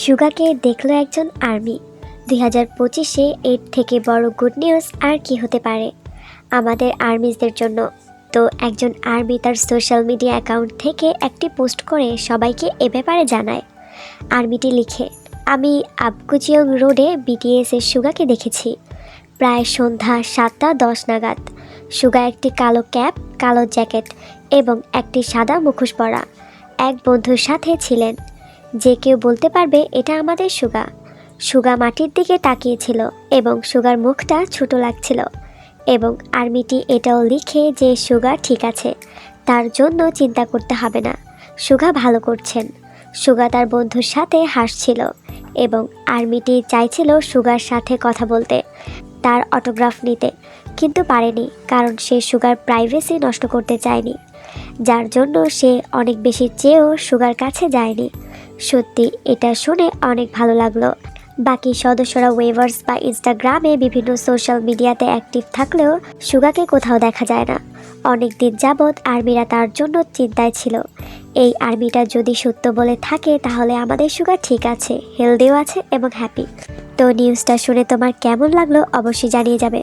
সুগাকে দেখল একজন আর্মি। দুই হাজার পঁচিশে এর থেকে বড় গুড নিউজ আর কি হতে পারে আমাদের আর্মিজদের জন্য। তো একজন আর্মি তার সোশ্যাল মিডিয়া অ্যাকাউন্ট থেকে একটি পোস্ট করে সবাইকে এ ব্যাপারে জানায়। আর্মিটি লিখে, আমি আবকুচিয়ং রোডে বিটিএসের সুগাকে দেখেছি। প্রায় সন্ধ্যা সাতটা দশ নাগাদ। সুগা একটি কালো ক্যাপ, কালো জ্যাকেট এবং একটি সাদা মুখোশ পরা। এক বন্ধুর সাথে ছিলেন। যে কেউ বলতে পারবে, এটা আমাদের সুগা। সুগা মাটির দিকে তাকিয়েছিল এবং সুগার মুখটা ছোট লাগছিল এবং আর্মিটি এটাও লিখে যে সুগা ঠিক আছে, তার জন্য চিন্তা করতে হবে না। সুগা ভালো করছেন। সুগা তার বন্ধুর সাথে হাসছিল এবং আর্মিটি চাইছিল সুগার সাথে কথা বলতে, তার অটোগ্রাফ নিতে, কিন্তু পারেনি কারণ সে সুগার প্রাইভেসি নষ্ট করতে চায়নি, যার জন্য সে অনেক বেশি চেয়েও সুগার কাছে যায়নি। সত্যি, এটা শুনে অনেক ভালো লাগল। বাকি সদস্যরা ওয়েভার্স বা ইনস্টাগ্রামে বিভিন্ন সোশ্যাল মিডিয়াতে অ্যাক্টিভ থাকলেও সুগাকে কোথাও দেখা যায় না। অনেক দিন যাবৎ আর্মিরা তার জন্য চিন্তায় ছিল। এই আর্মিটা যদি সত্য বলে থাকে, তাহলে আমাদের সুগার ঠিক আছে হেলদিও আছে এবং হ্যাপি তো নিউজটা শুনে তোমার কেমন লাগল অবশ্যই জানিয়ে যাবে।